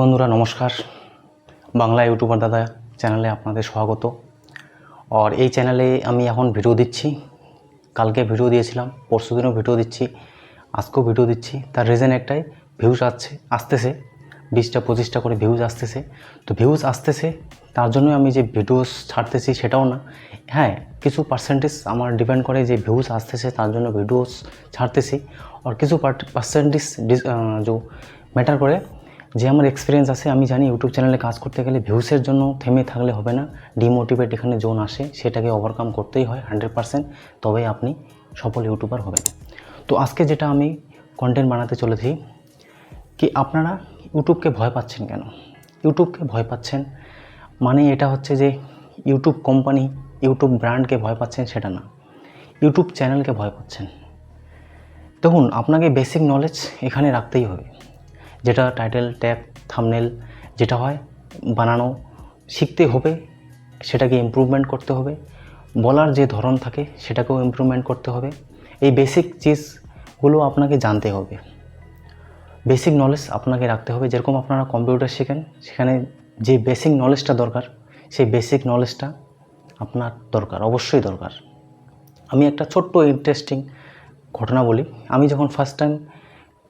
বন্ধুরা, নমস্কার। বাংলা ইউটিউবার দাদা চ্যানেলে আপনাদের স্বাগত। আর এই চ্যানেলে আমি এখন ভিডিও দিচ্ছি। কালকে ভিডিও দিয়েছিলাম, পরশু দিনও ভিডিও দিচ্ছি, আজকেও ভিডিও দিচ্ছি। তার রিজন একটাই ভিউজ আসছে, আসতেছে, বিশটা, পঁচিশটা করে ভিউজ আসতেছে। তো ভিউজ আসতেছে, তার জন্যই আমি যে ভিডিওস ছাড়তেছি সেটাও না। হ্যাঁ কিছু পার্সেন্টেজ আমার ডিপেন্ড করে যে ভিউজ আসতেছে, তার জন্য ভিডিওস ছাড়তেছি। আর কিছু পার্সেন্টেজ যে ম্যাটার করে যে আমার এক্সপিরিয়েন্স আছে, আমি জানি ইউটিউব চ্যানেলে কাজ করতে গেলে ভিউসের জন্য থেমে থাকলে হবে না। ডিমোটিভেট এখানে জোন আসে, সেটাকে ওভারকাম করতেই হয় হান্ড্রেড পারসেন্ট তবেই আপনি সফল ইউটিউবার হবেন। তো আজকে যেটা আমি কন্টেন্ট বানাতে চলেছি, কি আপনারা ইউটিউবকে ভয় পাচ্ছেন কেন? ইউটিউবকে ভয় পাচ্ছেন মানে এটা হচ্ছে যে ইউটিউব কোম্পানি ইউটিউব ব্র্যান্ডকে ভয় পাচ্ছেন সেটা না। ইউটিউব চ্যানেলকে ভয় পাচ্ছেন। দেখুন, আপনাকে বেসিক নলেজ এখানে রাখতেই হবে। যেটা টাইটেল ট্যাপ থামনেল যেটা হয়, বানানো, শিখতে হবে, সেটাকে ইমপ্রুভমেন্ট করতে হবে। বলার যে ধরন থাকে, সেটাকেও ইমপ্রুভমেন্ট করতে হবে। এই বেসিক চিজগুলো আপনাকে জানতে হবে। বেসিক নলেজ আপনাকে রাখতে হবে। যেরকম আপনারা কম্পিউটার শেখেন, সেখানে যে বেসিক নলেজটা দরকার, সেই বেসিক নলেজটা আপনার দরকার, অবশ্যই দরকার। আমি একটা ছোট্ট ইন্টারেস্টিং ঘটনা বলি। আমি যখন ফার্স্ট টাইম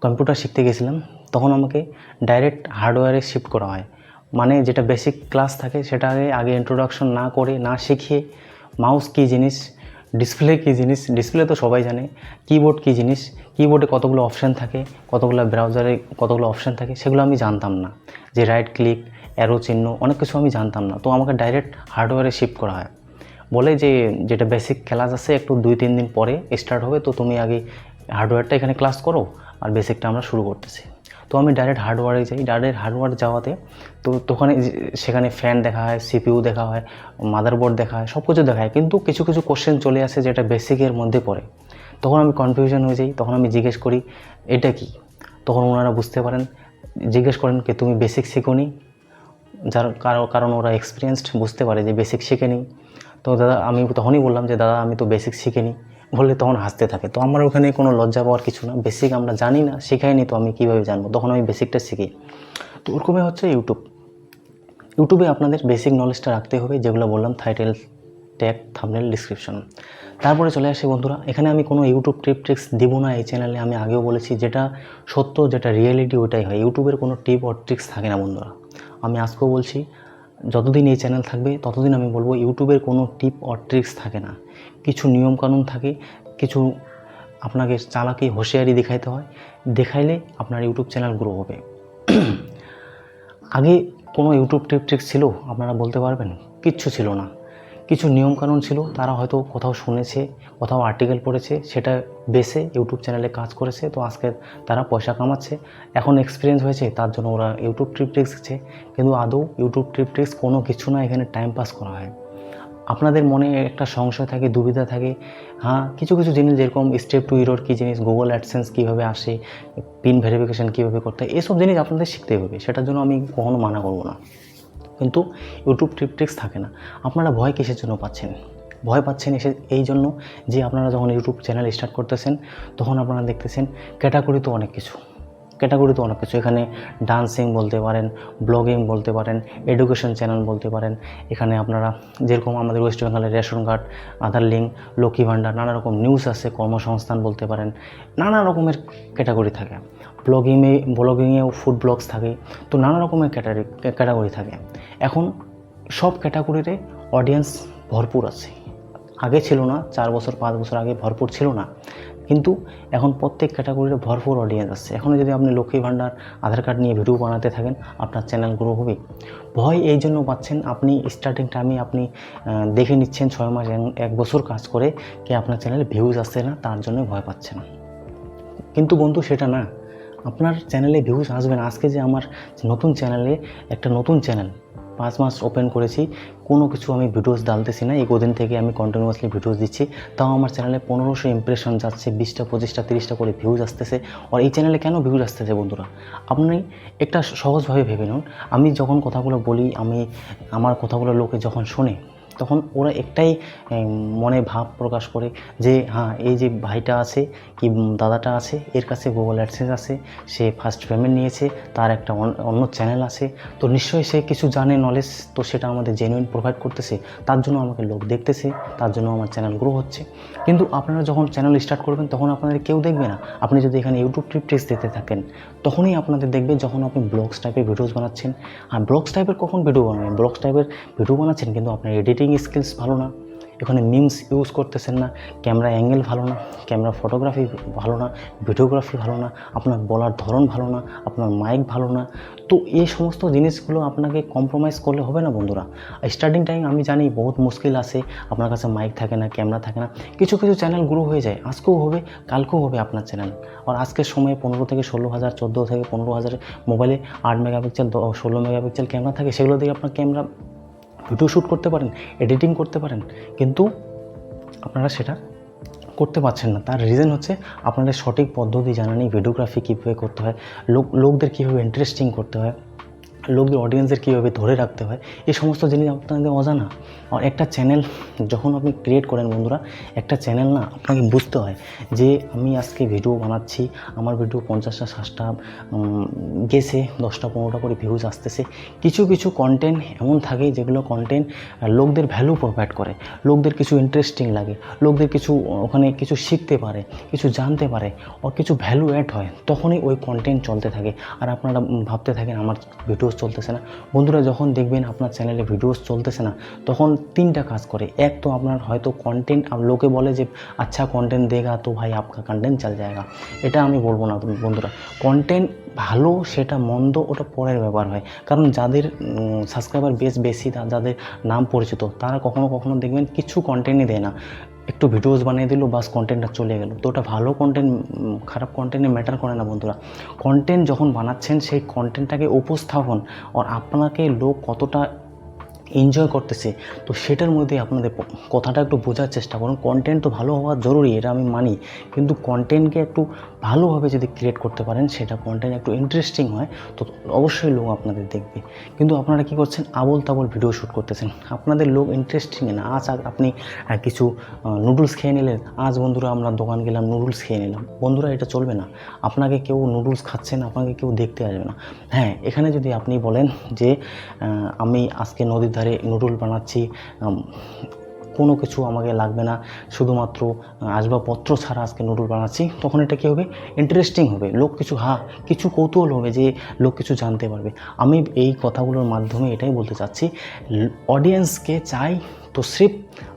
কম্পিউটার শিখতে গেছিলাম তখন আমাকে ডাইরেক্ট হার্ডওয়্যারে শিফট করা হয়। মানে যেটা বেসিক ক্লাস থাকে, সেটা আগে আগে ইন্ট্রোডাকশন না করে, না শিখিয়ে মাউস কী জিনিস ডিসপ্লে কী জিনিস ডিসপ্লে তো সবাই জানে। কিবোর্ড কী জিনিস কিবোর্ডে কতগুলো অপশান থাকে, কতগুলো ব্রাউজারে কতগুলো অপশান থাকে, সেগুলো আমি জানতাম না। যে রাইট ক্লিক অ্যারো চিহ্ন, অনেক কিছু আমি জানতাম না। তো আমাকে ডাইরেক্ট হার্ডওয়্যারে শিফট করা হয়। বলে যে, যেটা বেসিক ক্লাস আছে, একটু দুই, তিন দিন পরে স্টার্ট হবে, তো তুমি আগে হার্ডওয়্যারটা এখানে ক্লাস করো, আর বেসিকটা আমরা শুরু করতেছি। তো আমি ডাইরেক্ট হার্ডওয়ারে যাই। ডাইরেক্ট হার্ডওয়ার যাওয়াতে তো তখন সেখানে ফ্যান দেখা হয় সিপিইউ দেখা হয় মাদারবোর্ড দেখা হয় সব কিছু দেখা হয়। কিন্তু কিছু কিছু কোশ্চেন চলে আসে যেটা বেসিকের মধ্যে পড়ে। তখন আমি কনফিউশন হয়ে যাই, তখন আমি জিজ্ঞেস করি, এটা কি? তখন ওনারা বুঝতে পারেন, জিজ্ঞেস করেন কি, তুমি বেসিক শেখোনি? যার কারণ ওরা এক্সপিরিয়েন্সড বুঝতে পারে যে বেসিক শিখেনি। তো দাদা, আমি তখনই বললাম যে, দাদা, আমি তো বেসিক শিখেনি। বললে তখন হাসতে থাকে। তো আমার ওখানে কোনো লজ্জা পাওয়ার কিছু না। বেসিক আমরা জানি না, শেখাইনি তো আমি কীভাবে জানব? তখন আমি বেসিকটা শিখি। তো ওরকমই হচ্ছে ইউটিউব ইউটিউবে আপনাদের বেসিক নলেজটা রাখতে হবে, যেগুলো বললাম থাইটেল ট্যাগ থামনেল ডিসক্রিপশন তারপরে চলে আসি বন্ধুরা, এখানে আমি কোনো ইউটিউব টিপ ট্রিক্স দিব না এই চ্যানেলে আমি আগেও বলেছি, যেটা সত্য, যেটা রিয়েলিটি ওটাই হয়। ইউটিউবের কোনো টিপ অর ট্রিক্স থাকে না বন্ধুরা। আমি আজকেও বলছি, যতদিন এই চ্যানেল থাকবে, ততদিন আমি বলব ইউটিউবের কোনো টিপ অর ট্রিক্স থাকে না। কিছু নিয়মকানুন থাকে, কিছু আপনাকে চালাকি হুঁশিয়ারি দেখাইতে হয়, দেখাইলে আপনার ইউটিউব চ্যানেল গ্রো হবে। আগে কোনো ইউটিউব টিপ ট্রিক্স ছিল, আপনারা বলতে পারবেন? কিচ্ছু ছিল না। কিছু নিয়মকানুন ছিল, তারা হয়তো কোথাও শুনেছে, কোথাও আর্টিকেল পড়েছে, সেটা বেসে ইউটিউব চ্যানেলে কাজ করেছে, তো আজকে তারা পয়সা কামাচ্ছে। এখন এক্সপিরিয়েন্স হয়েছে, তার জন্য ওরা ইউটিউব ট্রিপ ট্রিক্স কিন্তু আদৌ ইউটিউব ট্রিপ ট্রিক্স কোনো কিছু না, এখানে টাইম পাস করা হয়। আপনাদের মনে একটা সংশয় থাকে, দুবিধা থাকে? হ্যাঁ কিছু কিছু জিনিস যেরকম স্টেপ টু ইরোর কী জিনিস গুগল অ্যাডসেন্স কীভাবে আসে পিন ভেরিফিকেশান কীভাবে করতে হয়, এসব জিনিস আপনাদের শিখতেই হবে। সেটার জন্য আমি কখনো মানা করব না। কিন্তু ইউটিউব ট্রিপট্রিক্স থাকে না। আপনারা ভয় কিসের জন্য পাচ্ছেন? ভয় পাচ্ছেন এসে এই জন্য যে আপনারা যখন ইউটিউব চ্যানেল স্টার্ট করতেছেন, তখন আপনারা দেখতেছেন ক্যাটাগরি তো অনেক কিছু। ক্যাটাগরি তো অনেক কিছু। এখানে ডান্সিং বলতে পারেন ব্লগিং বলতে পারেন এডুকেশন চ্যানেল বলতে পারেন। এখানে আপনারা যেরকম আমাদের ওয়েস্ট বেঙ্গলের ration card Aadhaar link Lakshmi Bhandar নানা রকম নিউজ আছে, কর্মসংস্থান বলতে পারেন, নানা রকমের ক্যাটাগরি থাকে। ব্লগিংয়ে ব্লগিংয়েও ফুড ব্লগস থাকে, তো নানা রকমের ক্যাটাগরি ক্যাটাগরি থাকে। এখন সব ক্যাটাগরিতে অডিয়েন্স ভরপুর আছে। আগে ছিল না, চার বছর, পাঁচ বছর আগে ভরপুর ছিল না। কিন্তু এখন প্রত্যেক ক্যাটাগরিতে ভরপুর অডিয়েন্স আছে। এখন যদি আপনি লক্ষ্মী ভাণ্ডার, আধার কার্ড নিয়ে ভিডিও বানাতে থাকেন, আপনার চ্যানেল গ্রো হবে। ভয় এই জন্য পাচ্ছেন আপনি স্টার্টিং টাইমে আপনি দেখে নিচ্ছেন ছয় মাস, এক বছর কাজ করে কি আপনার চ্যানেলে ভিউজ আসছে না, তার জন্য ভয় পাচ্ছেন। কিন্তু বন্ধু, সেটা না। আপনার চ্যানেলে ভিউজ আসবে না। আজকে যে আমার নতুন চ্যানেলে একটা নতুন চ্যানেল পাঁচ মাস ওপেন করেছি। কোনো কিছু আমি ভিডিওস ডালতেছি না। এই কদিন থেকে আমি কন্টিনিউয়াসলি ভিডিওস দিচ্ছি। তাও আমার চ্যানেলে পনেরোশো ইমপ্রেশন যাচ্ছে, বিশটা, পঁচিশটা, তিরিশটা করে ভিউজ আসতেছে। আর এই চ্যানেলে কেন ভিউজ আসতেছে বন্ধুরা? আপনি একটা সহজভাবে ভেবে নিন। আমি যখন কথাগুলো বলি, আমি আমার কথাগুলো লোকে যখন শোনে তখন ওরা একটাই মনে ভাব প্রকাশ করে যে হ্যাঁ এই যে ভাইটা আছে কি দাদাটা আছে, এর কাছে গুগল অ্যাডসেন্স আছে, সে ফার্স্ট পেমেন্ট নিয়েছে, তার একটা অন্য চ্যানেল আছে। তো নিশ্চয়ই সে কিছু জানে নলেজ তো সেটা আমাদের জেনুইন প্রোভাইড করতেছে। তার জন্য আমাকে লোক দেখতেছে, তার জন্য আমার চ্যানেল গ্রো হচ্ছে। কিন্তু আপনারা যখন চ্যানেল স্টার্ট করবেন, তখন আপনাদের কেউ দেখবে না। আপনি যদি এখানে ইউটিউব ট্রিপ টেস্ট দিতে থাকেন, তখনই আপনাদের দেখবে যখন আপনি ব্লগস টাইপের ভিডিওস বানাচ্ছেন। আর ব্লগস টাইপের কখন ভিডিও বানাবেন? ব্লগস টাইপের ভিডিও বানাচ্ছেন, কিন্তু আপনার এডিটিং স্কিলস ভালো না। এখানে মিমস ইউজ করতেছেন না ক্যামেরা অ্যাঙ্গেল ভালো না ক্যামেরা ফটোগ্রাফি ভালো না ভিডিওগ্রাফি ভালো না, আপনার বলার ধরন ভালো না, আপনার মাইক ভালো না। তো এই সমস্ত জিনিসগুলো আপনাকে কম্প্রোমাইজ করলে হবে না বন্ধুরা। স্টার্টিং টাইম আমি জানি বহুত মুশকিল আছে, আপনার কাছে মাইক থাকে না ক্যামেরা থাকে না। কিছু কিছু চ্যানেল গ্রো হয়ে যায়, আজকেও হবে, কালকেও হবে আপনার চ্যানেল আর আজকের সময়ে পনেরো থেকে ষোলো হাজার, চোদ্দ থেকে পনেরো হাজার মোবাইলে আট মেগাপিক্সেল ষোলো মেগাপিক্সেল ক্যামেরা থাকে, সেগুলো দিয়ে আপনার ক্যামেরা ভিডিও শ্যুট করতে পারেন, এডিটিং করতে পারেন, কিন্তু আপনারা সেটা করতে পারছেন না। তার রিজন হচ্ছে আপনাদের সঠিক পদ্ধতি জানা নেই ভিডিওগ্রাফি কীভাবে করতে হয়, লোক, লোকদের কীভাবে ইন্টারেস্টিং করতে হয়। লোকদের অডিয়েন্সের কীভাবে ধরে রাখতে হয়, এই সমস্ত জিনিস আপনাদের অজানা। আর একটা চ্যানেল যখন আপনি ক্রিয়েট করেন বন্ধুরা, একটা চ্যানেল না আপনাকে বুঝতে হয় যে আমি আজকে ভিডিও বানাচ্ছি, আমার ভিডিও পঞ্চাশটা, ষাটটা গেছে, দশটা, পনেরোটা করে ভিউজ আসতেছে। কিছু কিছু কন্টেন্ট এমন থাকে যেগুলো কন্টেন্ট লোকদের ভ্যালু প্রোভাইড করে। লোকদের কিছু ইন্টারেস্টিং লাগে, লোকদের কিছু, ওখানে কিছু শিখতে পারে, কিছু জানতে পারে ও কিছু ভ্যালু অ্যাড হয়, তখনই ওই কন্টেন্ট চলতে থাকে। আর আপনারা ভাবতে থাকেন, আমার ভিডিওস চলতেছে না। বন্ধুরা, যখন দেখবেন আপনার চ্যানেলে ভিডিওস চলতেছে না, তখন তিনটা কাজ করে। এক তো আপনার হয়তো কন্টেন্ট লোকে বলে যে আচ্ছা কন্টেন্ট দেগা তো ভাই আপনার কন্টেন্ট চাল জায়গা। এটা আমি বলব না, বন্ধুরা। কন্টেন্ট ভালো সেটা মন্দ ওটা পরের ব্যাপার হয়। কারণ যাদের সাবস্ক্রাইবার বেশ বেশি যাদের নাম পরিচিত, তারা কখনো কখনো দেখবেন কিছু কন্টেন্টই দেয় না। একটু ভিডিওস বানিয়ে দিল, বাস কন্টেন্টটা চলে গেল। তো ওটা ভালো কন্টেন্ট খারাপ কন্টেন্টে ম্যাটার করে না বন্ধুরা। কন্টেন্ট যখন বানাচ্ছেন, সেই কন্টেন্টটাকে উপস্থাপন আর আপনাকে লোক কতটা এনজয় করতেছে, তো সেটার মধ্যে আপনাদের কথাটা একটু বোঝার চেষ্টা করুন। কন্টেন্ট তো ভালো হওয়া জরুরি, এটা আমি মানি। কিন্তু কন্টেন্টকে একটু ভালোভাবে যদি ক্রিয়েট করতে পারেন, সেটা কন্টেন্ট একটু ইন্টারেস্টিং হয়, তো অবশ্যই লোক আপনাদের দেখবে। কিন্তু আপনারা কি করছেন? আবল তাবল ভিডিও শ্যুট করতেছেন। আপনাদের লোক ইন্টারেস্টিং না। আজ আপনি কিছু নুডলস খেয়ে নিলেন। আজ বন্ধুরা আমরা দোকান গেলাম নুডলস খেয়ে নিলাম। বন্ধুরা, এটা চলবে না। আপনাকে কেউ নুডলস খাচ্ছেন, আপনাকে কেউ দেখতে আসবে না। হ্যাঁ এখানে যদি আপনি বলেন যে আমি আজকে নদীর ধারে নুডল বানাচ্ছি কোনো কিছু আমাকে লাগবে না। শুধুমাত্র আসবাবপত্র ছাড়া আজকে নুডল বানাচ্ছি। তখন এটা কী হবে? ইন্টারেস্টিং হবে। লোক কিছু হা কিছু কৌতূহল হবে যে লোক কিছু জানতে পারবে। আমি এই কথাগুলোর মাধ্যমে এটাই বলতে চাচ্ছি অডিয়েন্সকে চাই তো স্রেফ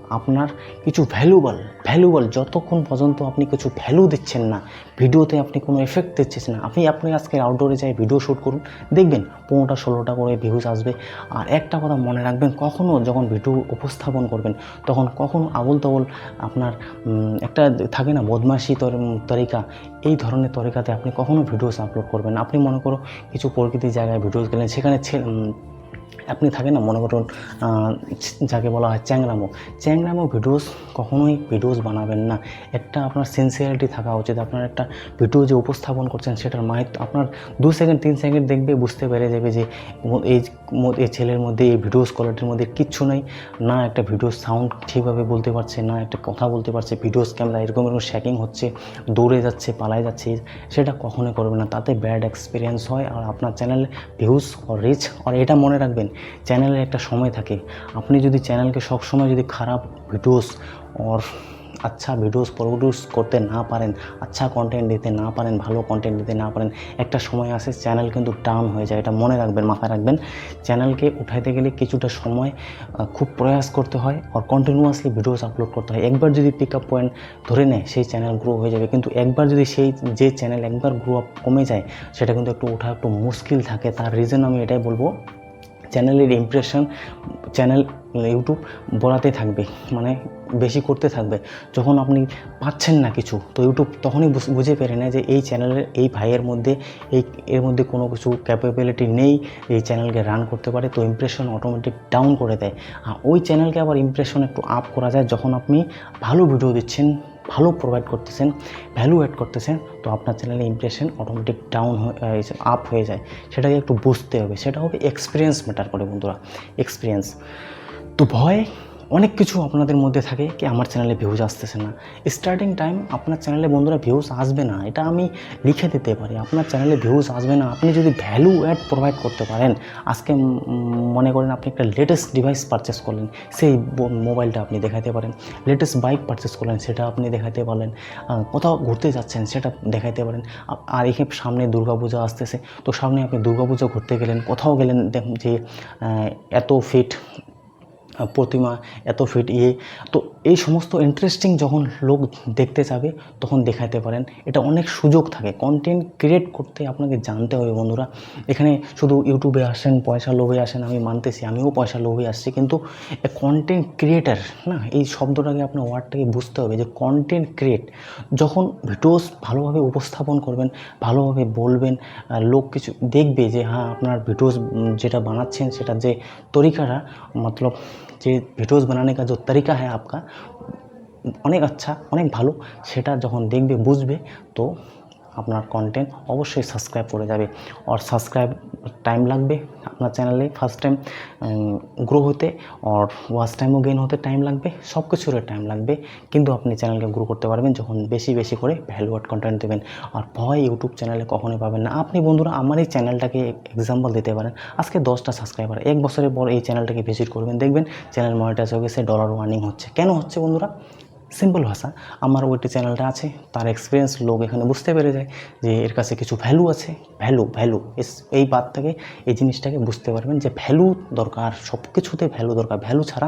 আপনার কিছু ভ্যালুবল ভ্যালুবল যতক্ষণ পর্যন্ত আপনি কিছু ভ্যালু দিচ্ছেন না, ভিডিওতে আপনি কোনো এফেক্ট দিচ্ছেন না, আপনি আপনি আজকে আউটডোরে যাই ভিডিও শ্যুট করুন, দেখবেন পনেরোটা, ষোলোটা করে ভিউজ আসবে। আর একটা কথা মনে রাখবেন কখনও যখন ভিডিও উপস্থাপন করবেন, তখন কখনো আবল তাবল আপনার একটা থাকে না, বদমাশি তর- তরিকা, এই ধরনের তরিকাতে আপনি কখনও ভিডিওস আপলোড করবেন আপনি মনে করো কিছু প্রকৃতির জায়গায় ভিডিওস গেলেন, সেখানে আপনি থাকেন না, মনে করুন যাকে বলা হয় চ্যাংরামো। চ্যাংরামো ভিডিওস কখনোই ভিডিওস বানাবেন না। একটা আপনার সিনসিয়ারিটি থাকা উচিত। আপনার একটা ভিডিও যে উপস্থাপন করছেন, সেটার মাহিত আপনার দু সেকেন্ড তিন সেকেন্ড দেখবে, বুঝতে পেরে যাবে যে এই এই ছেলের মধ্যে, এই ভিডিওস কোয়ালিটির মধ্যে কিচ্ছু নেই। না একটা ভিডিও সাউন্ড ঠিকভাবে বলতে পারছে, না একটা কথা বলতে পারছে। ভিডিওস ক্যামেরা এরকম এরকম শ্যাকিং হচ্ছে, দৌড়ে যাচ্ছে, পালায় যাচ্ছে, সেটা কখনোই করবে না। তাতে ব্যাড এক্সপিরিয়েন্স হয়, আর আপনার চ্যানেল ভিউজ রিচ আর এটা মনে রাখবেন চ্যানেলের একটা সময় থাকে। আপনি যদি চ্যানেলকে সবসময় যদি খারাপ ভিডিওস ওর আচ্ছা ভিডিওস প্রডিউস করতে না পারেন আচ্ছা কন্টেন্ট দিতে না পারেন, ভালো কন্টেন্ট দিতে না পারেন, একটা সময় আসে চ্যানেল কিন্তু ডাউন হয়ে যায়, এটা মনে রাখবেন, মাথায় রাখবেন। চ্যানেলকে উঠাইতে গেলে কিছুটা সময় খুব প্রয়াস করতে হয় আর কন্টিনিউয়াসলি ভিডিওস আপলোড করতে হয়। একবার যদি পিক আপ পয়েন্ট ধরে নেয়, সেই চ্যানেল গ্রো হয়ে যাবে। কিন্তু একবার যদি সেই, যে চ্যানেল একবার গ্রো আপ কমে যায়, সেটা কিন্তু একটু ওঠা একটু মুশকিল থাকে। তার রিজন আমি এটাই বলব চ্যানেলের ইমপ্রেশন চ্যানেল ইউটিউব বলাতে থাকবে মানে বেশি করতে থাকবে। যখন আপনি পাচ্ছেন না কিছু, তো ইউটিউব তখনই বুঝে পেরে নেয় যে এই চ্যানেলের, এই ভাইয়ের মধ্যে, এই, এর মধ্যে কোনো কিছু ক্যাপাবিলিটি নেই, এই চ্যানেলকে রান করতে পারে, তো ইমপ্রেশন অটোমেটিক ডাউন করে দেয়। আর ওই চ্যানেলকে আবার ইমপ্রেশন একটু আপ করা যায়, যখন আপনি ভালো ভিডিও দিচ্ছেন ভালো প্রোভাইড করতেছেন ভ্যালু অ্যাড করতেছেন, তো আপনার চ্যানেলে ইমপ্রেশন অটোমেটিক ডাউন আপ হয়ে যায়। সেটাকে একটু বুঝতে হবে। সেটা হবে এক্সপিরিয়েন্স ম্যাটার করে বন্ধুরা এক্সপিরিয়েন্স তো ভয় অনেক কিছু আপনাদের মধ্যে থাকে কি আমার চ্যানেলে ভিউজ আসতেছে না। স্টার্টিং টাইম আপনার চ্যানেলে বন্ধুরা ভিউজ আসবে না, এটা আমি লিখে দিতে পারি। আপনার চ্যানেলে ভিউজ আসবে না, আপনি যদি ভ্যালু অ্যাড প্রোভাইড করতে পারেন, আজকে মনে করেন আপনি একটা লেটেস্ট ডিভাইস পারচেস করলেন, সেই মোবাইলটা আপনি দেখাতে পারেন। লেটেস্ট বাইক পারচেস করলেন, সেটা আপনি দেখাতে পারেন কোথাও ঘুরতে যাচ্ছেন, সেটা দেখাতে পারেন। আর এখানে সামনে দুর্গাপূজা আসতেছে, তো সামনে আপনি দুর্গাপূজা ঘুরতে গেলেন, কোথাও গেলেন যে এত ফিট প্রতিমা এত ফিট ইয়ে। তো এই সমস্ত ইন্টারেস্টিং যখন লোক দেখতে যাবে, তখন দেখাতে পারেন। এটা অনেক সুযোগ থাকে। কন্টেন্ট ক্রিয়েট করতে আপনাকে জানতে হবে বন্ধুরা। এখানে শুধু ইউটিউবে আসেন, পয়সা লোভে আসেন, আমি মানতেছি, আমিও পয়সা লোভে আসছি। কিন্তু কন্টেন্ট ক্রিয়েটার না, এই শব্দটাকে আপনার ওয়ার্ডটাকে বুঝতে হবে যে কন্টেন্ট ক্রিয়েট যখন ভিডিওস ভালোভাবে উপস্থাপন করবেন, ভালোভাবে বলবেন লোক কিছু দেখবে যে হ্যাঁ আপনার ভিডিওস যেটা বানাচ্ছেন সেটা যে তরিকাটা, মতলব যে ভিডিওস बनाने का जो तरीका है आपका অনেক আচ্ছা অনেক ভালো সেটা যখন দেখবে বুঝবে তো আপনার কন্টেন্ট অবশ্যই সাবস্ক্রাইব করে যাবে। আর সাবস্ক্রাইব টাইম লাগবে আপনার চ্যানেলে ফার্স্ট টাইম গ্রো হতে, আর ওয়াচ টাইমও গেন হতে টাইম লাগবে সব কিছুর টাইম লাগবে। কিন্তু আপনি চ্যানেলকে গ্রো করতে পারবেন যখন বেশি বেশি করে ভ্যালু অ্যাড কন্টেন্ট দেবেন। আর ভয় ইউটিউব চ্যানেলে কখনোই পাবেন না। আপনি বন্ধুরা, আমার এই চ্যানেলটাকে এক্সাম্পল দিতে পারেন। আজকে দশটা সাবস্ক্রাইবার এক বছরের পর এই চ্যানেলটাকে ভিজিট করবেন। দেখবেন চ্যানেল মনিটাইজ হয়ে গেছে ডলার ওয়ার্নিং হচ্ছে। কেন হচ্ছে বন্ধুরা? সিম্পল ভাষা। আমার ওইটি চ্যানেলটা আছে, তার এক্সপিরিয়েন্স লোক এখানে বুঝতে পেরে যায় যে এর কাছে কিছু ভ্যালু আছে। ভ্যালু ভ্যালু এই বাদ থেকে এই জিনিসটাকে বুঝতে পারবেন যে ভ্যালু দরকার সব কিছুতে ভ্যালু দরকার। ভ্যালু ছাড়া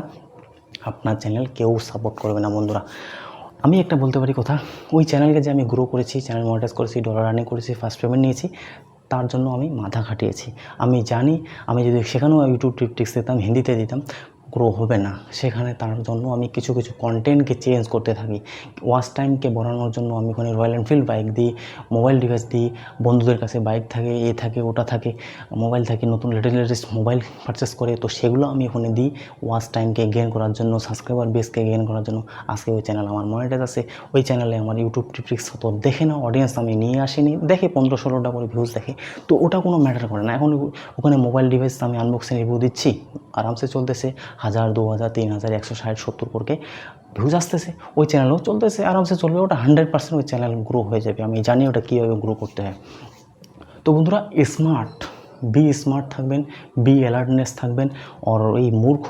আপনার চ্যানেল কেউ সাপোর্ট করবে না বন্ধুরা। আমি একটা বলতে পারি কথা, ওই চ্যানেলকে যে আমি গ্রো করেছি চ্যানেল মনিটাইজ করেছি ডলার রানিং করেছি ফার্স্ট পেমেন্ট নিয়েছি, তার জন্য আমি মাথা খাটিয়েছি। আমি জানি, আমি যদি সেখানেও ইউটিউব টিপটিক্স দিতাম, হিন্দিতে দিতাম গ্রো হবে না। সেখানে তার জন্য আমি কিছু কিছু কন্টেন্টকে চেঞ্জ করতে থাকি। ওয়াচ টাইমকে বাড়ানোর জন্য আমি ওখানে রয়্যাল এনফিল্ড বাইক দিই মোবাইল ডিভাইস দিই, বন্ধুদের কাছে বাইক থাকে, এ থাকে, ওটা থাকে মোবাইল থাকে, নতুন লেটেস্ট লেটেস্ট মোবাইল পারচেস করে। তো সেগুলো আমি ওখানে দিই ওয়াচ টাইমকে গেন করার জন্য সাবস্ক্রাইবার বেসকে গেন করার জন্য। আজকে ওই চ্যানেল আমার মনিটাইজ আছে। ওই চ্যানেলে আমার ইউটিউব টিপটিক্স তো দেখে না অডিয়েন্স আমি নিয়ে আসিনি। দেখে পনেরো, ষোলোটা করে ভিউজ দেখে। তো ওটা কোনো ম্যাটার করে না। এখন ওখানে মোবাইল ডিভাইস আমি আনবক্সিং রিভিউ দিচ্ছি। আরামসে চলতেছে। হাজার, দু হাজার, তিন হাজার, একশো ষাট, সত্তর করকে ভিউজ আসতেছে। ওই চ্যানেলও চলতেছে, আরামসে চলবে। ওটা হান্ড্রেড পার্সেন্ট ওই চ্যানেল গ্রো হয়ে যাবে। আমি জানি ওটা কীভাবে গ্রো করতে হয়। তো বন্ধুরা স্মার্ট বি স্মার্ট থাকবেন বি অ্যালার্টনেস থাকবেন। আর এই মূর্খ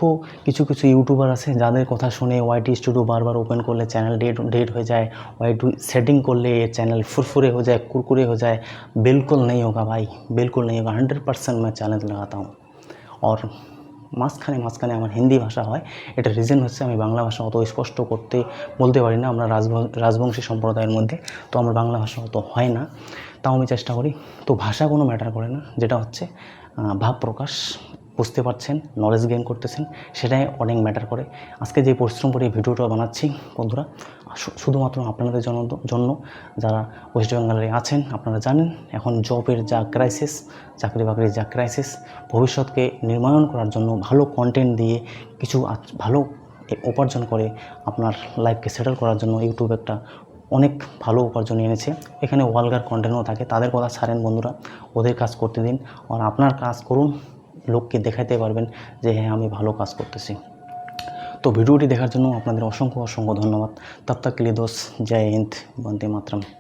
কিছু কিছু ইউটিউবার আছে, যাদের কথা শুনে ওয়াইটি স্টুডিও বারবার ওপেন করলে চ্যানেল ডেট ডেট হয়ে যায়। ওয়াইটি সেটিং করলে চ্যানেল ফুরফুরে হয়ে যায়, কুরকুরে হয়ে যায়। বিলকুল নেই হোক ভাই, বিলকুল নেই হোক হান্ড্রেড পার্সেন্ট मैं চ্যানেল লাগাতাম। हूँ মাঝখানে মাঝখানে আমার হিন্দি ভাষা হয়। এটা রিজন হচ্ছে আমি বাংলা ভাষা অত স্পষ্ট করতে বলতে পারি না আমরা রাজবংশ রাজবংশী সম্প্রদায়ের মধ্যে। তো আমার বাংলা ভাষা অত হয় না। তাও আমি চেষ্টা করি। তো ভাষা কোনো ম্যাটার করে না। যেটা হচ্ছে ভাব প্রকাশ। বুঝতে পারছেন নলেজ গেইন করতেছেন, সেটাই অনেক ম্যাটার করে। আজকে যে পরিশ্রম করে এই ভিডিওটা বানাচ্ছি, বন্ধুরা শুধুমাত্র আপনাদের জন্য জন্য যারা ওয়েস্ট বেঙ্গলে আছেন, আপনারা জানেন, এখন জবের যা ক্রাইসিস চাকরি বাকরির যা ক্রাইসিস ভবিষ্যৎকে নির্মাণ করার জন্য ভালো কন্টেন্ট দিয়ে কিছু ভালো উপার্জন করে আপনার লাইফকে সেটেল করার জন্য ইউটিউব একটা অনেক ভালো উপার্জন এনেছে। এখানে ওয়ালগার কন্টেন্টও থাকে, তাদের কথা ছাড়েন বন্ধুরা, ওদের কাজ করতে দিন। আর আপনার কাজ করুন লোককে দেখাতে পারবেন যে হ্যাঁ আমি ভালো কাজ করতেছি। তো ভিডিওটি দেখার জন্য আপনাদের অসংখ্য অসংখ্য ধন্যবাদ। তব তক জয় হিন্দ, বন্দে মাতরম।